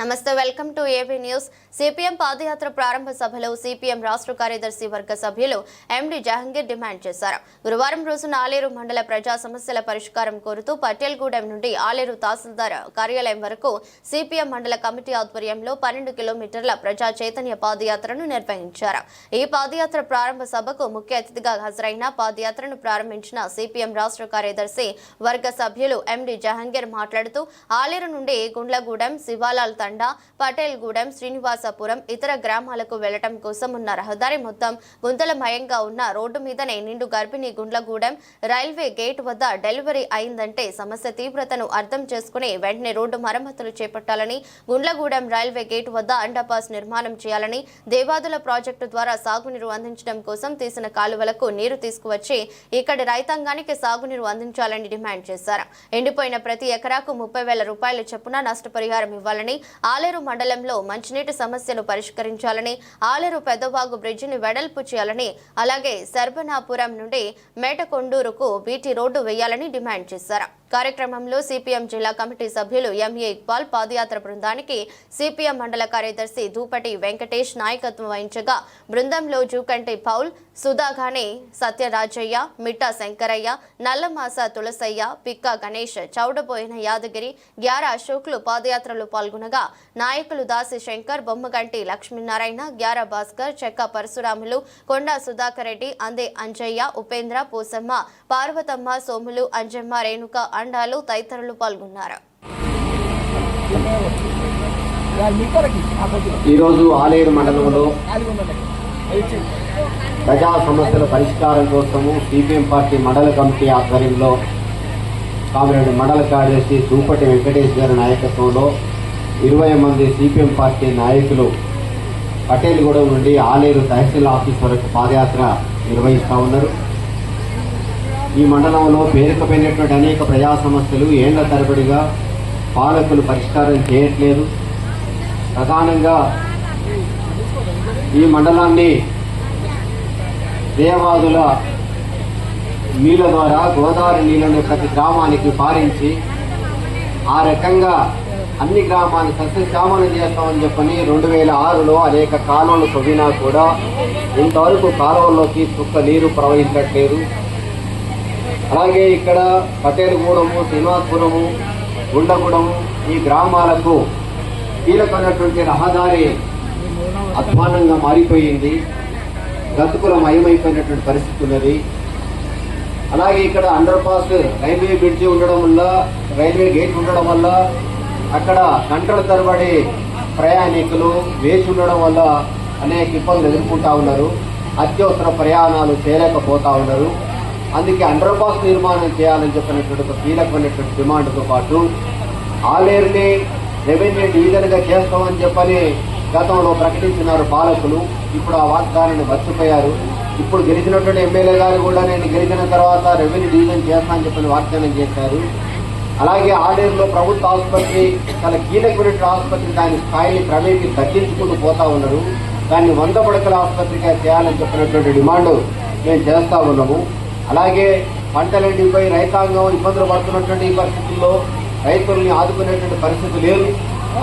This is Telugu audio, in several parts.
నమస్తే welcome to AB news. CPM పాదయాత్ర ప్రారంభ సభలో సిపిఎం రాష్ట్ర కార్యదర్శి వర్గ సభ్యులు ఎండి జహంగీర్ డిమాండ్ చేశారు. గురువారం రోజున ఆలేరు మండల ప్రజా సమస్యల పరిష్కారం కోరుతూ పటేల్గూడెం నుండి ఆలేరు తహసీల్దార్ కార్యాలయం వరకు సిపిఎం మండల కమిటీ ఆధ్వర్యంలో పన్నెండు కిలోమీటర్ల ప్రజా చైతన్య పాదయాత్రను నిర్వహించారు. ఈ పాదయాత్ర ప్రారంభ సభకు ముఖ్య అతిథిగా హాజరైన పాదయాత్రను ప్రారంభించిన సిపిఎం రాష్ట్ర కార్యదర్శి వర్గ సభ్యులు ఎండి జహంగీర్ మాట్లాడుతూ ఆలేరు నుండి గుండ్లగూడెం శివాలాల్ తండా పటేల్గూడెం శ్రీనివాసపురం ఇతర గ్రామాలకు వెళ్ళటం కోసం ఉన్న రహదారి మొత్తం గుంతలమయంగా ఉన్న రోడ్డు మీదనే నిండు గర్భిణి గుండ్లగూడెం రైల్వే గేట్ వద్ద డెలివరీ అయిందంటే సమస్య తీవ్రతను అర్థం చేసుకుని వెంటనే రోడ్డు మరమ్మతులు చేపట్టాలని గుండ్లగూడెం రైల్వే గేట్ వద్ద అండర్పాస్ నిర్మాణం చేయాలని దేవాదుల ప్రాజెక్టు ద్వారా సాగునీరు అందించడం కోసం తీసిన కాలువలకు నీరు తీసుకువచ్చి ఇక్కడి రైతాంగానికి సాగునీరు అందించాలని డిమాండ్ చేశారు. ఎండిపోయిన ప్రతి ఎకరాకు ముప్పై వేల రూపాయల చొప్పున నష్టపరిహారం ఇవ్వాలని ఆలేరు మండలంలో మంచినీటి సమస్యను పరిష్కరించాలని ఆలేరు పెద్దవాగు బ్రిడ్జిని వెడల్పు చేయాలని అలాగే సర్బనాపురం నుండి మేటకొండూరుకు బీటీ రోడ్డు వేయాలని డిమాండ్ చేశారు. కార్యక్రమంలో సిపిఎం జిల్లా కమిటీ సభ్యులు ఎంఏ ఇక్బాల్ పాదయాత్ర బృందానికి సిపిఎం మండల కార్యదర్శి దూపటి వెంకటేష్ నాయకత్వం వహించగా బృందంలో జూకంటి పౌల్ సుధాఘాని సత్యరాజయ్య మిట్టా శంకరయ్య నల్లమాస తులసయ్య పిక్క గణేష్ చౌడబోయిన యాదగిరి గ్యార అశోక్లు పాదయాత్రలో పాల్గొనగా నాయకులు దాసి శంకర్ బొమ్మగంటి లక్ష్మీనారాయణ గ్యార భాస్కర్ చెక్క పరశురాములు కొండా సుధాకర్ రెడ్డి అందే అంజయ్య ఉపేంద్ర పూసమ్మ పార్వతమ్మ సోములు అంజమ్మ రేణుక అండాలు తదితరులు పాల్గొన్నారు. ఈరోజు ఆలేరు మండలంలో ప్రజా సమస్యల పరిష్కారం కోసము సిపిఎం పార్టీ మండల కమిటీ ఆధ్వర్యంలో కామరెడ్డి మండల కార్యదర్శి సూపటి వెంకటేష్ గారి నాయకత్వంలో ఇరవై మంది సిపిఎం పార్టీ నాయకులు పటేల్గూడెం నుండి ఆలేరు తహసీల్ ఆఫీస్ వరకు పాదయాత్ర నిర్వహిస్తూ ఉన్నారు. ఈ మండలంలో పేరుకపోయినటువంటి అనేక ప్రజా సమస్యలు ఏళ్ళ తరబడిగా పాలకులు పరిష్కారం చేయట్లేదు. ప్రధానంగా ఈ మండలాన్ని దేవాదుల నీళ్ళ ద్వారా గోదావరి నీళ్ళను ప్రతి గ్రామానికి పారించి ఆ రకంగా అన్ని గ్రామాన్ని సస్యశ్యామలు చేస్తామని చెప్పని రెండు వేల ఆరులో అనేక కాలువలు తవ్వినా కూడా ఇంతవరకు కాలువల్లోకి చుక్క నీరు ప్రవహించట్లేదు. అలాగే ఇక్కడ పటేలుగూడెము శ్రీనివాసపురము గుండగూడము ఈ గ్రామాలకు కీలకమైనటువంటి రహదారి అధ్వానంగా మారిపోయింది. గతుకుల మయమైపోయినటువంటి పరిస్థితి ఉన్నది. అలాగే ఇక్కడ అండర్ పాస్ రైల్వే బ్రిడ్జి ఉండడం వల్ల రైల్వే గేట్ ఉండడం వల్ల అక్కడ గంటల తరబడి ప్రయాణికులు వేచి ఉండడం వల్ల అనేక ఇబ్బందులు ఎదుర్కొంటా ఉన్నారు. అత్యవసర ప్రయాణాలు చేయలేకపోతా ఉన్నారు. అందుకే అండర్ పాస్ నిర్మాణం చేయాలని చెప్పినటువంటి ఒక కీలకమైనటువంటి డిమాండ్తో పాటు ఆలేరుని రెవెన్యూ డివిజన్గా చేస్తామని చెప్పని గతంలో ప్రకటించినారు పాలకులు. ఇప్పుడు ఆ వాగ్దానాన్ని మర్చిపోయారు. ఇప్పుడు గెలిచినటువంటి ఎమ్మెల్యే గారు కూడా నేను గెలిచిన తర్వాత రెవెన్యూ డివిజన్ చేస్తానని చెప్పని వాగ్దానం చేశారు. అలాగే ఆలేరులో ప్రభుత్వ ఆసుపత్రి చాలా కీలకమైన ఆసుపత్రి దాని స్థాయిని క్రమేపీ తగ్గించుకుంటూ పోతా ఉన్నారు. దాన్ని వంద పడకల ఆసుపత్రిగా చేయాలని చెప్పినటువంటి డిమాండ్ మేము చేస్తా ఉన్నాము. అలాగే పంటలన్నింటిపై రైతాంగం ఇబ్బందులు పడుతున్నటువంటి పరిస్థితుల్లో రైతుల్ని ఆదుకునేటువంటి పరిస్థితి లేదు.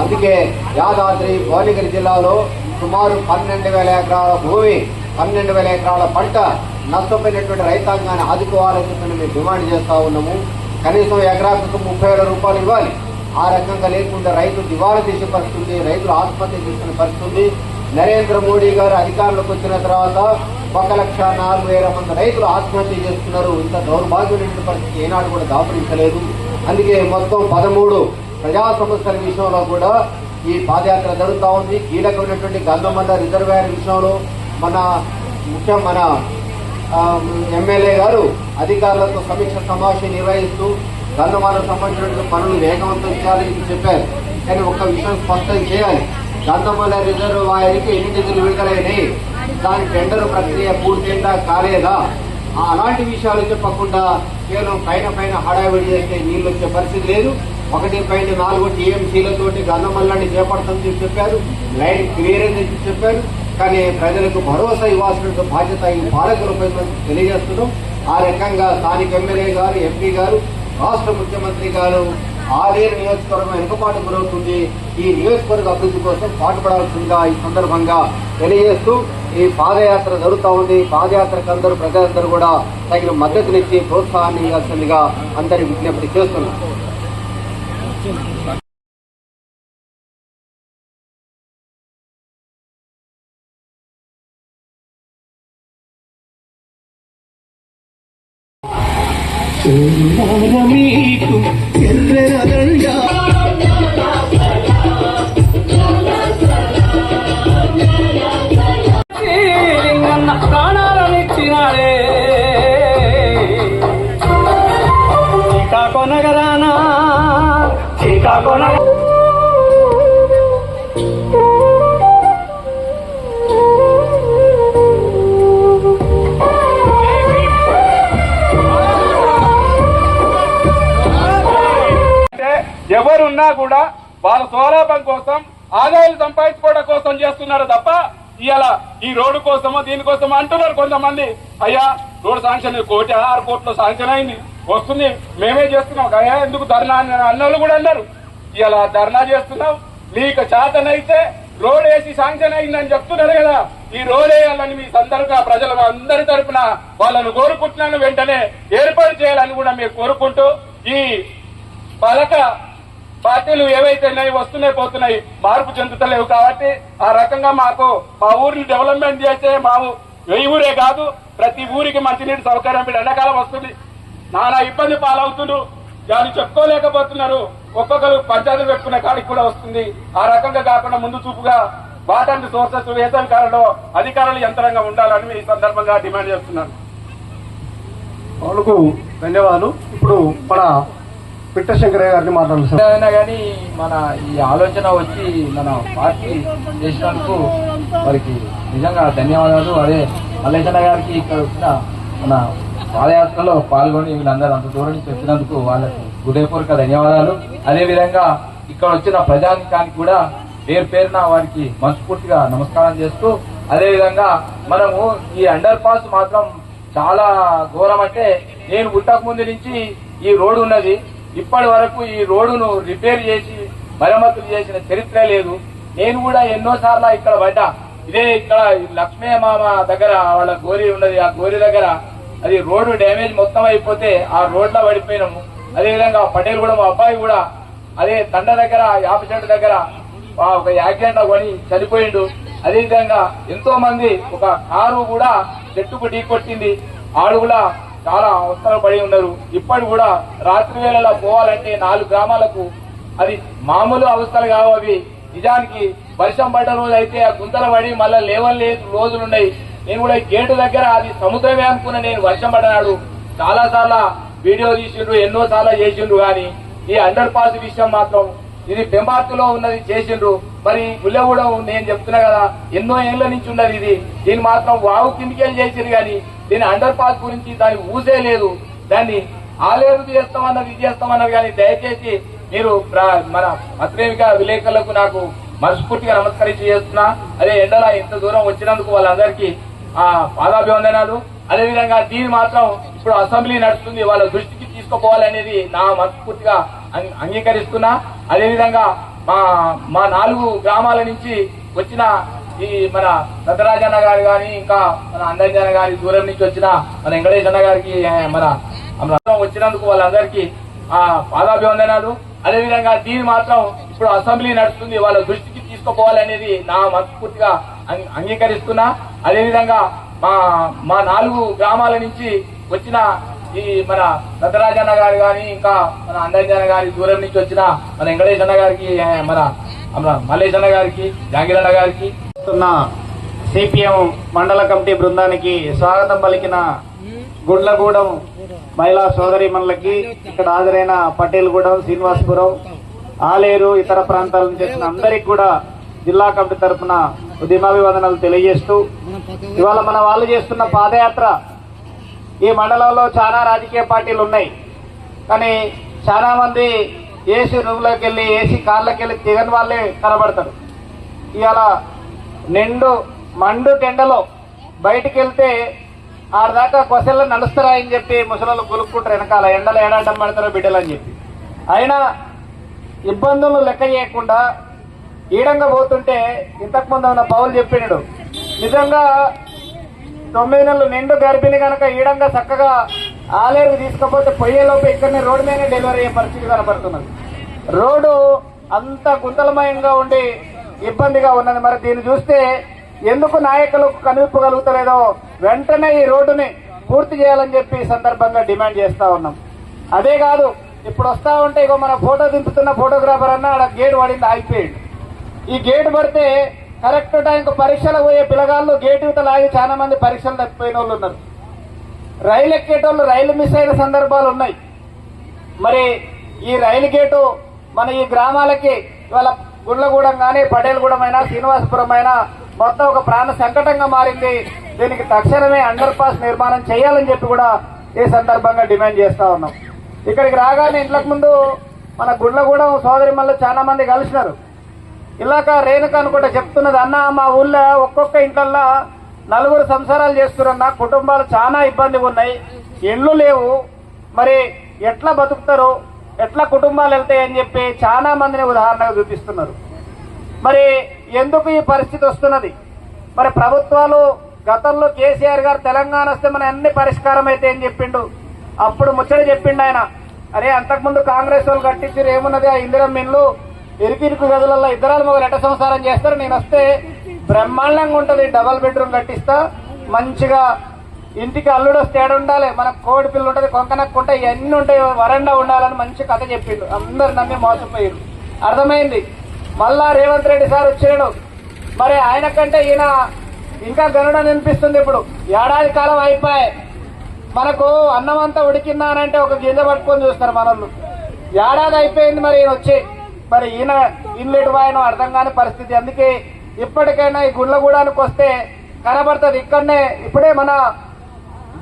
అందుకే యాదాద్రి భువనగిరి జిల్లాలో సుమారు పన్నెండు వేల ఎకరాల భూమి పన్నెండు వేల ఎకరాల పంట నష్టపోయినటువంటి రైతాంగాన్ని ఆదుకోవాలని చెప్పి మేము డిమాండ్ చేస్తా ఉన్నాము. కనీసం ఎకరాకు ముప్పై వేల రూపాయలు ఇవ్వాలి. ఆ రకంగా లేకుండా రైతు దివాళా తీసే పరిస్థితి రైతులు ఆత్మహత్య చేసిన పరిస్థితి నరేంద్ర మోడీ గారు అధికారంలోకి వచ్చిన తర్వాత ఒక లక్ష నాలుగు వేల మంది రైతులు ఆత్మహత్య చేస్తున్నారు. ఇంత దౌర్భాగ్యమైన పరిస్థితి ఏనాడు కూడా దాపరించలేదు. అందుకే మొత్తం పదమూడు ప్రజా సమస్యల విషయంలో కూడా ఈ పాదయాత్ర జరుగుతూ ఉంది. కీలకమైనటువంటి గంధమండ రిజర్వాయర్ విషయంలో మన ముఖ్యం మన ఎమ్మెల్యే గారు అధికారులతో సమీక్ష సమావేశం నిర్వహిస్తూ గంధమాలకు సంబంధించిన పనులు వేగవంతం చేయాలని చెప్పారు. కానీ ఒక విషయం స్పష్టం చేయాలి. గంధమల రిజర్వాయర్కి ఎన్ని నిధులు విడుదలైనాయి. దాని టెండర్ ప్రక్రియ పూర్తయిందా కాలేదా? అలాంటి విషయాలు చెప్పకుండా కేవలం పైన పైన హడావిడి చేస్తే నీళ్ళు వచ్చే పరిస్థితి లేదు. ఒకటి పైన నాలుగు టీఎంసీలతోటి గంధమల్లాన్ని చేపడుతుందని చెప్పారు. లైన్ క్లియరెన్స్ అని చెప్పారు. కానీ ప్రజలకు భరోసా ఇవ్వాల్సిన బాధ్యత ఈ పాలకులపై తెలియజేస్తున్నాం. ఆ రకంగా స్థానిక ఎమ్మెల్యే గారు ఎంపీ గారు రాష్ట్ర ముఖ్యమంత్రి గారు ఆలేరు నియోజకవర్గం వెనుకబాటు గురవుతుంది. ఈ నియోజకవర్గ అభివృద్ధి కోసం పాటుపడాల్సిందిగా ఈ సందర్భంగా తెలియజేస్తూ ఈ పాదయాత్ర జరుగుతూ ఉంది. పాదయాత్రకు అందరూ ప్రజలందరూ కూడా తగిన మద్దతునిచ్చి ప్రోత్సాహాన్ని ఇవ్వాల్సిందిగా అందరి విజ్ఞప్తి చేస్తున్నారు మీకు నగరానా శ్రీకాకొన అంటే ఎవరున్నా కూడా వాళ్ళ స్వలాభం కోసం ఆదాయాలు సంపాదించుకోవడం కోసం చేస్తున్నారు తప్ప ఇవాళ ఈ రోడ్డు కోసమో దీనికోసమో అంటున్నారు కొంతమంది. అయ్యా రోడ్డు శాంక్షన్ కోటి ఆరు కోట్లు శాంక్షన్ అయింది. వస్తుంది. మేమే చేస్తున్నాం. గయా ఎందుకు ధర్నా అని? అన్నోళ్ళు కూడా అన్నారు. ఇలా ధర్నా చేస్తున్నాం మీకు చేతనైతే రోడ్ వేసి శాంక్షన్ అయిందని చెప్తున్నారు కదా. ఈ రోడ్ వేయాలని మీ సందర్భంగా ప్రజలు అందరి తరపున వాళ్ళను కోరుకుంటున్నాను. వెంటనే ఏర్పాటు చేయాలని కూడా మీరు కోరుకుంటూ ఈ పలక పార్టీలు ఏవైతే ఉన్నాయి వస్తున్నాయి పోతున్నాయి మార్పు చెందుతలేవు కాబట్టి ఆ రకంగా మాకు మా ఊరిని డెవలప్మెంట్ చేస్తే మా ఊరే కాదు. ప్రతి ఊరికి మంచినీటి సౌకర్యం ఎండాకాలం వస్తుంది. నానా ఇబ్బంది పాలవుతుండ్రు. దాన్ని చెప్పుకోలేకపోతున్నారు. ఒక్కొక్కరు పంచాయతీలు పెట్టుకునే కాడికి కూడా వస్తుంది. ఆ రకంగా కాకుండా ముందు చూపుగా వాటర్ అండ్ సోర్సెస్ వేసవి కాలంలో అధికారులు యంత్రంగా ఉండాలని ఈ సందర్భంగా డిమాండ్ చేస్తున్నాను. వాళ్ళకు ధన్యవాదాలు. ఇప్పుడు మన పిట్టశంకరయ్య గారిని మాట్లాడుతున్నాం కానీ మన ఈ ఆలోచన వచ్చి మన పార్టీ చేసినందుకు వారికి నిజంగా ధన్యవాదాలు. అదే మల్లేశన్న గారికి ఇక్కడ వచ్చిన మన పాదయాత్రలో పాల్గొని వీళ్ళందరూ అంత దూరం నుంచి వచ్చినందుకు వాళ్ళకు హృదయపూర్వక ధన్యవాదాలు. అదే విధంగా ఇక్కడ వచ్చిన ప్రజానికానికి కూడా పేరు పేరున వారికి మనస్ఫూర్తిగా నమస్కారం చేస్తూ అదేవిధంగా మనము ఈ అండర్ పాస్ మాత్రం చాలా ఘోరం అంటే నేను పుట్టక ముందు నుంచి ఈ రోడ్డు ఉన్నది. ఇప్పటి వరకు ఈ రోడ్డును రిపేర్ చేసి మరమ్మతులు చేసిన చరిత్ర లేదు. నేను కూడా ఎన్నో సార్లు ఇక్కడ పడ్డా. ఇదే ఇక్కడ లక్ష్మీ మామ దగ్గర వాళ్ళ గోరి ఉన్నది. ఆ గోరి దగ్గర అది రోడ్డు డ్యామేజ్ మొత్తం అయిపోతే ఆ రోడ్లో పడిపోయినాము అదేవిధంగా పటేల్ కూడా మా అబ్బాయి కూడా అదే తండ దగ్గర యాప చెట్టు దగ్గర ఒక యాక్సిడెంట్ కొని చనిపోయిండు. అదేవిధంగా ఎంతో మంది ఒక కారు కూడా చెట్టుకు ఢీకొట్టింది ఆడు కూడా చాలా అవసరాలు పడి ఉన్నారు. ఇప్పటి కూడా రాత్రి వేళలా పోవాలంటే నాలుగు గ్రామాలకు అది మామూలు అవస్థలు కావు అవి. నిజానికి వర్షం పడ్డ రోజు అయితే ఆ గుంతలు పడి మళ్ళీ లేవని లేదు రోజులు నేను కూడా ఈ గేటు దగ్గర అది సముద్రమే అనుకున్న నేను వర్షం పడినాడు చాలా సార్లు వీడియో తీసిండ్రు ఎన్నో సార్లు చేసిండ్రు కానీ ఈ అండర్ పాస్ విషయం మాత్రం ఇది పెంబార్తులో ఉన్నది చేసిండ్రు. మరి గుల్లెగూడెం నేను చెప్తున్నా కదా ఎన్నో ఏళ్ళ నుంచి ఉన్నది ఇది. దీన్ని మాత్రం వాగు కిందికెళ్ళి చేసిండ్రు కానీ దీని అండర్ పాస్ గురించి దాని ఊసే లేదు. దాన్ని ఆలేరు చేస్తామన్నది ఇది చేస్తామన్నది కానీ దయచేసి మీరు మన పత్రిక విలేకరులకు నాకు మనస్ఫూర్తిగా నమస్కరించి చేస్తున్నా. అదే ఎండలా ఇంత దూరం వచ్చినందుకు వాళ్ళందరికీ ఆ పాదాభివందనాలు. అదేవిధంగా దీన్ని మాత్రం ఇప్పుడు అసెంబ్లీ నడుస్తుంది. వాళ్ళ దృష్టికి తీసుకుపోవాలనేది నా మనస్ఫూర్తిగా అంగీకరిస్తున్నా. అదేవిధంగా మా మా నాలుగు గ్రామాల నుంచి వచ్చిన ఈ మన రతరాజన్న గారు కానీ ఇంకా మన అందంజన గారి దూరం నుంచి వచ్చిన మన వెంకటేశన్న గారికి మన వచ్చినందుకు వాళ్ళందరికీ ఆ పాదాభివందనాలు. అదేవిధంగా దీన్ని మాత్రం ఇప్పుడు అసెంబ్లీ నడుస్తుంది. వాళ్ళ దృష్టికి తీసుకుపోవాలనేది నా మనస్ఫూర్తిగా అంగీకరిస్తున్నా. అదేవిధంగా మా మా నాలుగు గ్రామాల నుంచి వచ్చిన ఈ మన నటరాజన్న గారు కానీ ఇంకా మన అందంజన గారి దూరం నుంచి వచ్చిన మన వెంకటేశన్న గారికి మన మన మల్లేశన్న గారికి జాంగిరన్న గారికి. సిపిఎం మండల కమిటీ బృందానికి స్వాగతం పలికిన గుడ్లగూడెం మహిళా సోదరిమణులకి ఇక్కడ హాజరైన పటేల్గూడెం శ్రీనివాసపురం ఆలేరు ఇతర ప్రాంతాల నుంచి వచ్చిన అందరికి కూడా జిల్లా కమిటీ తరఫున ఉద్యమాభివందనలు తెలియజేస్తూ ఇవాళ మన వాళ్ళు చేస్తున్న పాదయాత్ర ఈ మండలంలో చాలా రాజకీయ పార్టీలు ఉన్నాయి. కానీ చాలా మంది ఏసీ రూమ్లోకి వెళ్ళి ఏసీ కార్లోకి వెళ్ళి దిగని వాళ్ళే కనబడతారు. ఇవాళ నిండు మండు టెండలో బయటికి వెళ్తే ఆడదాకా కొసల్లో నడుస్తారా అని చెప్పి ముసలు కొలుక్కుంటారు వెనకాల ఎండలు ఏడాటం పడతారో బిడ్డలు అని చెప్పి. అయినా ఇబ్బందులు లెక్క చేయకుండా ఈడంగా పోతుంటే ఇంతకు ముందు ఉన్న పౌలు చెప్పినాడు. నిజంగా తొమ్మిది నెలలు నిండు గర్భిణి కనుక ఈడంగా చక్కగా ఆలేరు తీసుకపోతే పొయ్యేలోపు ఇక్కడనే రోడ్డు మీదనే డెలివరీ అయ్యే పరిస్థితి కనపడుతున్నది రోడ్డు అంత గుంతలమయంగా ఉండి ఇబ్బందిగా ఉన్నది. మరి దీన్ని చూస్తే ఎందుకు నాయకులకు కనిపించగలుగుతలేదో వెంటనే ఈ రోడ్డుని పూర్తి చేయాలని చెప్పి సందర్భంగా డిమాండ్ చేస్తా ఉన్నాం. అదే కాదు ఇప్పుడు వస్తా ఉంటే ఇగో మన ఫోటో దింపుతున్న ఫోటోగ్రాఫర్ అన్న ఆడ గేట్ పడింది ఆగిపోయాడు. ఈ గేటు పడితే కరెక్ట్ టైంకి పరీక్షలు పోయే పిల్లగాళ్ళు గేటు యువతలు ఆగి చాలా మంది పరీక్షలు తప్పిపోయిన వాళ్ళు ఉన్నారు. రైలు ఎక్కేటోళ్ళు రైలు మిస్ అయిన సందర్భాలు ఉన్నాయి. మరి ఈ రైలు గేటు మన ఈ గ్రామాలకి ఇవాళ గుళ్ళగూడెం కానీ పటేల్గూడెం శ్రీనివాసపురం అయినా మొత్తం ఒక ప్రాణ సంకటంగా మారింది. దీనికి తక్షణమే అండర్ పాస్ నిర్మాణం చేయాలని చెప్పి కూడా ఈ సందర్భంగా డిమాండ్ చేస్తా ఉన్నాం. ఇక్కడికి రాగానే ఇంట్లోకి ముందు మన గుళ్ళగూడెం సోదరి మళ్ళీ చాలా మంది కలిసినారు. ఇలాక రేణుక అనుకుంటా చెప్తున్నది అన్న మా ఊళ్ళో ఒక్కొక్క ఇంట్లల్లో నలుగురు సంసారాలు చేస్తున్నా కుటుంబాలు చాలా ఇబ్బందిగా ఉన్నాయి ఇళ్ళు లేవు మరి ఎట్లా బతుకుతారు ఎట్లా కుటుంబాలు వెళ్తాయని చెప్పి చాలా మందిని ఉదాహరణగా చూపిస్తున్నారు. మరి ఎందుకు ఈ పరిస్థితి వస్తున్నది? మరి ప్రభుత్వాలు గతంలో కేసీఆర్ గారు తెలంగాణ వస్తే మన అన్ని పరిష్కారం అయితే అని చెప్పిండు. అప్పుడు ముచ్చట చెప్పిండు ఆయన అరే అంతకుముందు కాంగ్రెస్ వాళ్ళు కట్టించారు ఏమున్నది ఆ ఇందిరమ్మిన్లు ఇరుకిరుకు గదులలో ఇద్దరాలు మొదలు ఎట సంసారం చేస్తారు? నేను వస్తే బ్రహ్మాండంగా ఉంటుంది. డబల్ బెడ్రూమ్ కట్టిస్తా. మంచిగా ఇంటికి అల్లుడు వస్తే ఉండాలి? మన కోడి పిల్లలు ఉంటుంది కొంకనక్కు ఉంటాయి ఇవన్నీ ఉంటాయి వరండా ఉండాలని మంచి కథ చెప్పిండు. అందరు నమ్మి మోసపోయారు అర్థమైంది? మళ్ళా రేవంత్ రెడ్డి సార్ వచ్చాడు మరి ఆయన కంటే ఈయన ఇంకా గనుడని అనిపిస్తుంది ఇప్పుడు. ఏడాది కాలం అయిపోయాయి. మనకు అన్నం అంతా ఉడికిందానంటే ఒక గింజ పట్టుకొని చూస్తారు మనల్ని. ఏడాది అయిపోయింది మరి ఈయన వచ్చి. మరి ఈయన ఇల్లు ఆయన అర్థం కాని పరిస్థితి. అందుకే ఇప్పటికైనా ఈ గుండ్లగూడానికి వస్తే కనబడుతుంది. ఇక్కడనే ఇప్పుడే మన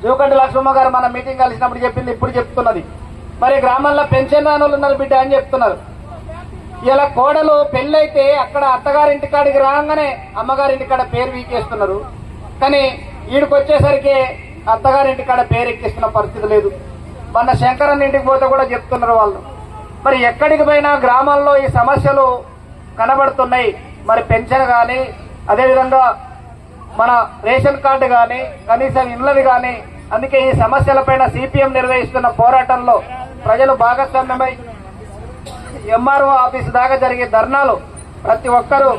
జోకండి లక్ష్మమ్మ గారు మన మీటింగ్ కలిసినప్పుడు చెప్పింది ఇప్పుడు చెప్తున్నది. మరి గ్రామంలో పెన్షన్ రానులు ఉన్నారు బిడ్డ అని చెప్తున్నారు. ఇలా కోడలు పెళ్ళైతే అక్కడ అత్తగారింటికాడికి రాగానే అమ్మగారి ఇంటికాడ పేరు వీకేస్తున్నారు. కానీ ఈడికి వచ్చేసరికి అత్తగారి ఇంటికాడ పేరు ఎక్కిస్తున్న పరిస్థితి లేదు. మన శంకరన్న ఇంటికి పోతే కూడా చెప్తున్నారు వాళ్ళు. మరి ఎక్కడికి పోయినా గ్రామాల్లో ఈ సమస్యలు కనబడుతున్నాయి. మరి పెన్షన్ కానీ అదేవిధంగా మన రేషన్ కార్డు కానీ కనీసం ఇళ్ళది కానీ అందుకే ఈ సమస్యలపైన సిపిఎం నిర్వహిస్తున్న పోరాటంలో ప్రజలు భాగస్వామ్యమై ఎంఆర్ఓ ఆఫీస్ దాకా జరిగే ధర్నాలు ప్రతి ఒక్కరూ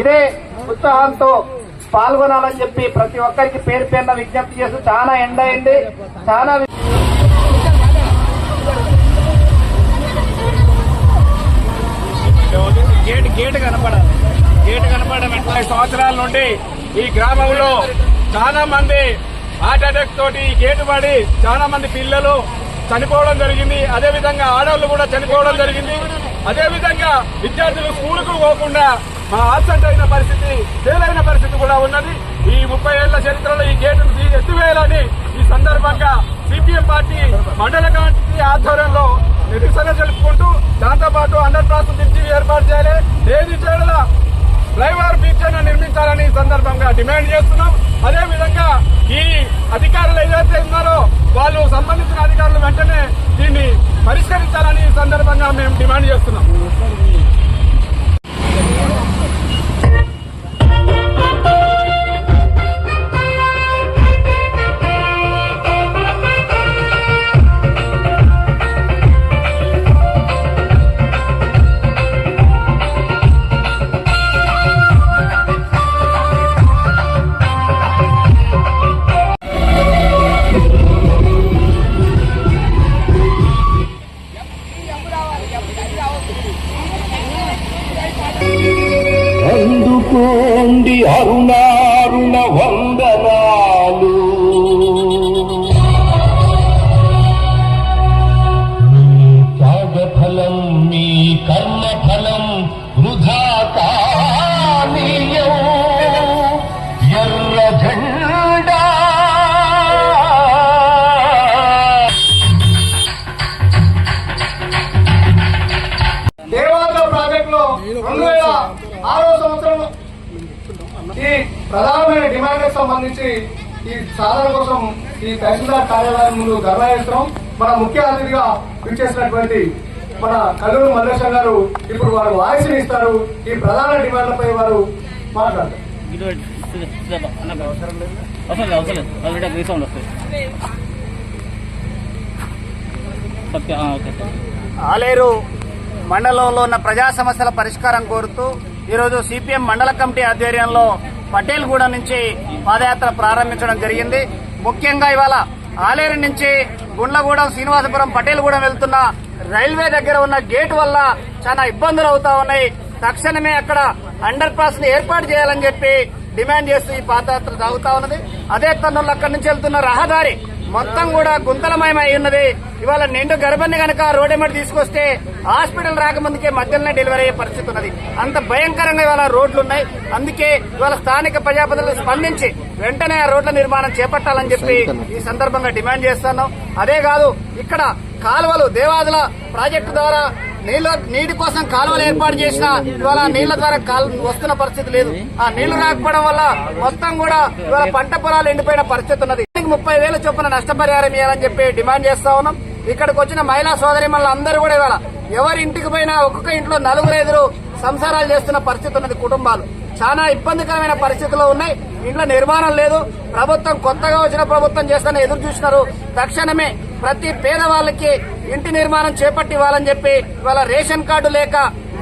ఇదే ఉత్సాహంతో పాల్గొనాలని చెప్పి ప్రతి ఒక్కరికి పేరు పేరున విజ్ఞప్తి చేస్తూ చాలా ఎండ అయింది. చాలా గేట్ గేట్ కనపడాలి. గేట్ కనపడడం ఎట్లా? సంవత్సరాల నుండి ఈ గ్రామంలో చాలా మంది హార్ట్ అటాక్ తోటి ఈ గేటు పడి చాలా మంది పిల్లలు చనిపోవడం జరిగింది. అదేవిధంగా ఆడవాళ్ళు కూడా చనిపోవడం జరిగింది. అదేవిధంగా విద్యార్థులు స్కూలుకు పోకుండా మా ఆబ్సెంట్ అయిన పరిస్థితి ఫెయిల్ అయిన పరిస్థితి కూడా ఉన్నది. ఈ ముప్పై ఏళ్ళ చరిత్రలో ఈ గేటును ఎత్తివేయాలని ఈ సందర్భంగా సిపిఎం పార్టీ మండల కమిటీ ఆధ్వర్యంలో నిరసన జరుపుకుంటూ దాంతోపాటు అండర్ పాస్ బ్రిడ్జి ఏర్పాటు చేయాలి. ఏది చేయడం ఫ్లైఓవర్ బ్రిడ్జ్ను నిర్మించాలని సందర్భంగా డిమాండ్ చేస్తున్నాం. అదే విధంగా ఈ అధికారులు ఏదైతే ఉన్నారో వాళ్ళు సంబంధించిన అధికారులు వెంటనే దీన్ని పరిష్కరించాలని సందర్భంగా మేము డిమాండ్ చేస్తున్నాం. అందుకోండి అరుణారుణ వందనాలు ఆరో సంవత్సరం ఈ ప్రధానమైన డిమాండ్ సంబంధించి ఈ సాధన కోసం ఈ తహసీల్దార్ కార్యాలయం ముందు ధర్నా మన ముఖ్య అతిథిగా పిలిచేసినటువంటి మన కల్లూరు మల్లేశం గారు ఇప్పుడు వారు వాయిస్ ఇస్తారు. ఈ ప్రధాన డిమాండ్లపై వారు మాట్లాడతారు. ఆలేరు మండలంలో ఉన్న ప్రజా సమస్యల పరిష్కారం కోరుతూ ఈరోజు సిపిఎం మండల కమిటీ ఆధ్వర్యంలో పటేల్గూడ నుంచి పాదయాత్ర ప్రారంభించడం జరిగింది. ముఖ్యంగా ఇవాళ ఆలేరు నుంచి గుండ్లగూడెం శ్రీనివాసపురం పటేల్గూడెం వెళ్తున్న రైల్వే దగ్గర ఉన్న గేట్ వల్ల చాలా ఇబ్బందులు అవుతా ఉన్నాయి. తక్షణమే అక్కడ అండర్ పాస్ని ఏర్పాటు చేయాలని చెప్పి డిమాండ్ చేస్తూ ఈ పాదయాత్ర సాగుతా ఉన్నది. అదే తన్నులు అక్కడి నుంచి వెళ్తున్న రహదారి మొత్తం కూడా గుంతలమయమై ఉన్నది. ఇవాళ నిండు గర్భాన్ని కనుక రోడ్డెమ్మడి తీసుకొస్తే హాస్పిటల్ రాకముందుకే మధ్యలోనే డెలివరీ అయ్యే పరిస్థితి ఉన్నది. అంత భయంకరంగా ఇవాళ రోడ్లు ఉన్నాయి అందుకే ఇవాళ స్థానిక ప్రజాప్రతినిధులు స్పందించి వెంటనే ఆ రోడ్ల నిర్మాణం చేపట్టాలని చెప్పి ఈ సందర్భంగా డిమాండ్ చేస్తున్నాం. అదే కాదు ఇక్కడ కాలువలు దేవాదుల ప్రాజెక్టు ద్వారా నీళ్ళ నీటి కోసం కాలువలు ఏర్పాటు చేసిన ఇవాళ నీళ్ళ ద్వారా కాలు వస్తున్న పరిస్థితి లేదు. ఆ నీళ్ళు రాకపోవడం వల్ల మొత్తం కూడా ఇవాళ పంట పొలాలు ఎండిపోయిన పరిస్థితి ఉన్నది. దీనికి ముప్పై వేల చొప్పున నష్టపరిహారం ఇవ్వాలని చెప్పి డిమాండ్ చేస్తా ఉన్నాం. ఇక్కడికి వచ్చిన మహిళా సోదరి అందరూ కూడా ఇవాళ ఎవరి ఇంటికి పోయినా ఒక్కొక్క ఇంట్లో నలుగురు ఎదురు సంసారాలు చేస్తున్న పరిస్థితి ఉన్నది కుటుంబాలు. చాలా ఇబ్బందికరమైన పరిస్థితుల్లో ఉన్నాయి. ఇంట్లో నిర్మాణం లేదు. ప్రభుత్వం కొత్తగా వచ్చిన ప్రభుత్వం చేస్తానని ఎదురు చూసినారు. తక్షణమే ప్రతి పేదవాళ్ళకి ఇంటి నిర్మాణం చేపట్టి ఇవ్వాలని చెప్పి ఇవాళ రేషన్ కార్డు లేక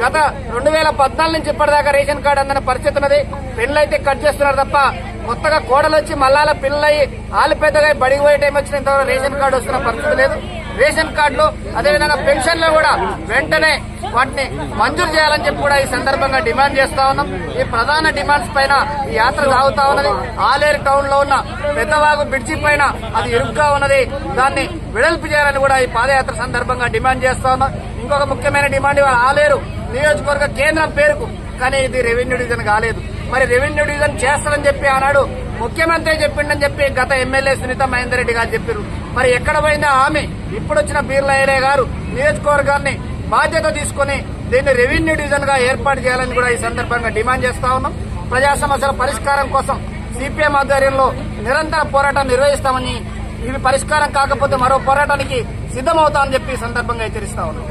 గత రెండు వేల పద్నాలుగు నుంచి ఇప్పటిదాకా రేషన్ కార్డు అందని పరిస్థితి ఉన్నది. పెళ్ళైతే కట్ చేస్తున్నారు తప్ప కొత్తగా కోడలు వచ్చి మల్లాల పిల్లలయ్యి ఆలు పెద్దగా బడికి పోయే టైం వచ్చిన ఇంతవరకు రేషన్ కార్డు వస్తున్న పరిస్థితి లేదు. రేషన్ కార్డులు అదేవిధంగా పెన్షన్లు కూడా వెంటనే వాటిని మంజూరు చేయాలని చెప్పి కూడా ఈ సందర్భంగా డిమాండ్ చేస్తా ఉన్నాం. ఈ ప్రధాన డిమాండ్స్ పైన ఈ యాత్ర సాగుతా ఉన్నది. ఆలేరు టౌన్లో ఉన్న పెద్దవాగు బ్రిడ్జి పైన అది ఇరుగ్గా ఉన్నది. దాన్ని వెడల్పు చేయాలని కూడా ఈ పాదయాత్ర సందర్భంగా డిమాండ్ చేస్తా ఉన్నాం. ఇంకొక ముఖ్యమైన డిమాండ్ ఇవాళ ఆలేరు నియోజకవర్గ కేంద్రం పేరుకు కానీ ఇది రెవెన్యూ డివిజన్ కాలేదు. మరి రెవెన్యూ డివిజన్ చేస్తారని చెప్పి ఆనాడు ముఖ్యమంత్రి చెప్పిండని చెప్పి గత ఎమ్మెల్యే సునీత మహేందర్ రెడ్డి గారు చెప్పారు. మరి ఎక్కడ పోయిందా ఆమె ఇప్పుడు వచ్చిన బీర్ల ఏరే గారు నియోజకవర్గాన్ని బాధ్యత తీసుకుని దీన్ని రెవెన్యూ డివిజన్గా ఏర్పాటు చేయాలని కూడా ఈ సందర్భంగా డిమాండ్ చేస్తా ఉన్నాం. ప్రజా సమస్యల పరిష్కారం కోసం సిపిఎం ఆధ్వర్యంలో నిరంతర పోరాటం నిర్వహిస్తామని ఇవి పరిష్కారం కాకపోతే మరో పోరాటానికి సిద్దమవుతామని చెప్పి ఈ సందర్భంగా హెచ్చరిస్తా ఉన్నాం.